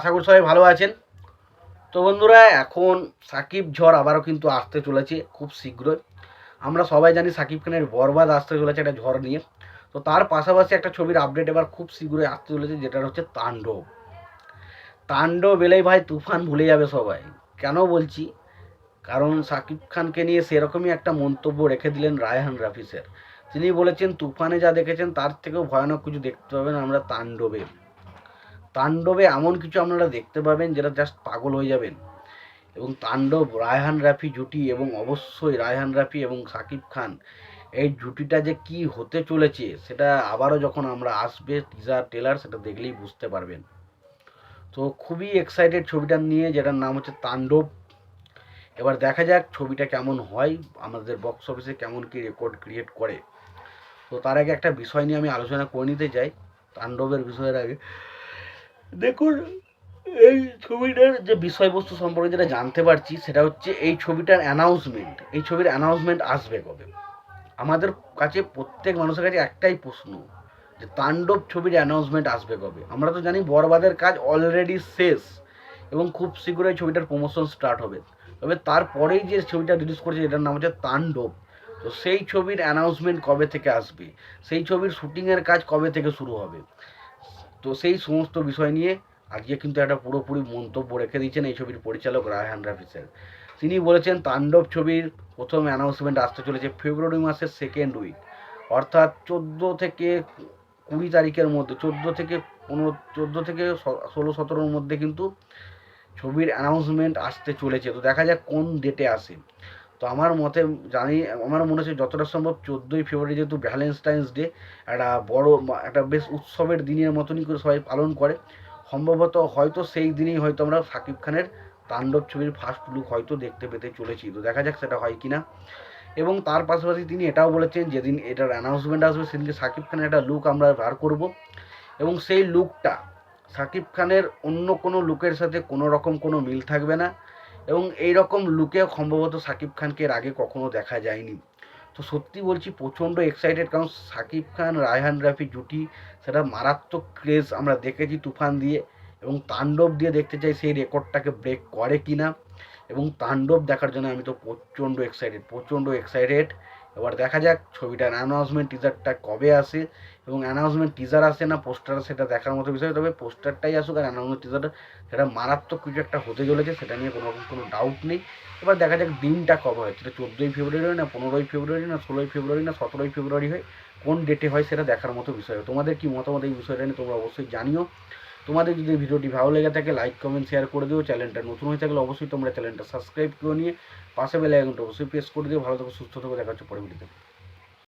আশা করি সবাই ভালো আছেন। তো বন্ধুরা, এখন সাকিব ঝড় আবারও কিন্তু আসতে চলেছে খুব শীঘ্রই। আমরা সবাই জানি সাকিব খানের বরবাদ আসতে চলেছে একটা ঝড় নিয়ে। তো তার পাশাপাশি একটা ছবির আপডেট এবার খুব শীঘ্রই আসতে চলেছে যেটা হচ্ছে তাণ্ডব। তাণ্ডব এলেই ভাই তুফান ভুলে যাবে সবাই। কেন বলছি? কারণ সাকিব খানকে নিয়ে সেরকমই একটা মন্তব্য রেখে দিলেন রায়হান রাফিসের। তিনি বলেছেন, তুফানে যা দেখেছেন তার থেকেও ভয়ানক কিছু দেখতে পাবেন আমরা তাণ্ডবে। তাণ্ডবে এমন কিছু আপনারা দেখতে পাবেন যেটা জাস্ট পাগল হয়ে যাবেন। এবং তাণ্ডব রায়হান রাফি জুটি এবং অবশ্যই রায়হান রাফি এবং সাকিব খান, এই জুটিটা যে কি হতে চলেছে সেটা আবারও যখন আমরা আসবে টিজার টেলার সেটা দেখলেই বুঝতে পারবেন। তো খুবই এক্সাইটেড ছবিটা নিয়ে, যেটার নাম হচ্ছে তাণ্ডব। এবার দেখা যাক ছবিটা কেমন হয়, আমাদের বক্স অফিসে কেমন কি রেকর্ড ক্রিয়েট করে। তো তার আগে একটা বিষয় নিয়ে আমি আলোচনা করে নিতে চাই, তাণ্ডবের বিষয়ের আগে। দেখুন, এই ছবিটার যে বিষয়বস্তু সম্পর্কে যেটা জানতে পারছি, সেটা হচ্ছে এই ছবিটার অ্যানাউন্সমেন্ট এই ছবির অ্যানাউন্সমেন্ট আসবে কবে? আমাদের কাছে, প্রত্যেক মানুষের কাছে একটাই প্রশ্ন, যে তাণ্ডব ছবির অ্যানাউন্সমেন্ট আসবে কবে? আমরা তো জানি বরবাদের কাজ অলরেডি শেষ, এবং খুব শীঘ্রই ছবিটার প্রমোশন স্টার্ট হবে। তবে তারপরেই যে ছবিটা রিলিজ করেছে, এটার নাম হচ্ছে তাণ্ডব। তো সেই ছবির অ্যানাউন্সমেন্ট কবে থেকে আসবে? সেই ছবির শুটিংয়ের কাজ কবে থেকে শুরু হবে? তো সেই সমস্ত বিষয় নিয়ে আজকে কিন্তু একটা পুরোপুরি মন্তব্য রেখে দিয়েছেন এই ছবির পরিচালক রায়হান রাফি স্যার তিনি বলেছেন, তাণ্ডব ছবির প্রথম অ্যানাউন্সমেন্ট আসতে চলেছে ফেব্রুয়ারি মাসের সেকেন্ড উইক অর্থাৎ চোদ্দ থেকে কুড়ি তারিখের মধ্যে, চোদ্দ থেকে পনেরো, চোদ্দ থেকে ষোলো, সতেরোর মধ্যে কিন্তু ছবির অ্যানাউন্সমেন্ট আসতে চলেছে। তো দেখা যাক কোন ডেটে আসে। তো আমার মতে জানি, আমার মনে হচ্ছে যতটা সম্ভব চোদ্দোই ফেব্রুয়ারি যেহেতু ভ্যালেন্টাইন্স ডে, একটা বড় একটা বেশ উৎসবের দিনের মতনই করে সবাই পালন করে। সম্ভবত হয়তো সেই দিনেই হয়তো আমরা সাকিব খানের তাণ্ডব ছবির ফার্স্ট লুক হয়তো দেখতে পেতে চলেছি। তো দেখা যাক সেটা হয় কি না এবং তার পাশাপাশি তিনি এটাও বলেছেন যেদিন এটার অ্যানাউন্সমেন্ট আসবে, সেদিনকে সাকিব খানের একটা লুক আমরা বার করব। এবং সেই লুকটা সাকিব খানের অন্য কোনো লুকের সাথে কোনো রকম কোনো মিল থাকবে না। এবং এই রকম লুকে সম্ভবত সাকিব খানকে এর আগে কখনো দেখা যায়নি। তো সত্যি বলছি, প্রচণ্ড এক্সাইটেড কারণ সাকিব খান, রায়হান রাফি জুটি, সেটা মারাত্মক ক্রেজ আমরা দেখেছি তুফান দিয়ে এবং তাণ্ডব দিয়ে দেখতে চাই সেই রেকর্ডটাকে ব্রেক করে কি না এবং তাণ্ডব দেখার জন্য আমি তো প্রচণ্ড এক্সাইটেড প্রচণ্ড এক্সাইটেড এবার দেখা যাক ছবিটার অ্যানাউন্সমেন্ট টিজারটা কবে আসে এবং অ্যানাউন্সমেন্ট টিজার আসে না পোস্টার সেটা দেখার মতো বিষয়, তবে পোস্টারটাই আসুক আর অ্যানাউন্সমেন্ট টিজারটা সেটা মারাত্মক কিছু একটা হতে চলেছে, সেটা নিয়ে কোনো রকম কোনো ডাউট নেই। এবার দেখা যাক দিনটা কবে হয়, সেটা চোদ্দোই ফেব্রুয়ারি হয় না, পনেরোই ফেব্রুয়ারি না, ষোলোই ফেব্রুয়ারি না, সতেরোই ফেব্রুয়ারি হয়, কোন ডেটে হয় সেটা দেখার মতো বিষয়। তোমাদের কি মতামত এই বিষয়টা নিয়ে তোমরা অবশ্যই জানিও। তোমাদের যদি ভিডিওটি ভালো লেগে থাকে লাইক কমেন্ট শেয়ার করে দিও। চ্যানেলটা নতুন হয়ে থাকলে অবশ্যই তোমরা চ্যানেলটা সাবস্ক্রাইব করে নিয়ে পাশে বেলে আইকনটা অবশ্যই প্রেস করে দিও। ভালো থাকো, সুস্থ থাকো, দেখা হচ্ছে পরে ভিডিওতে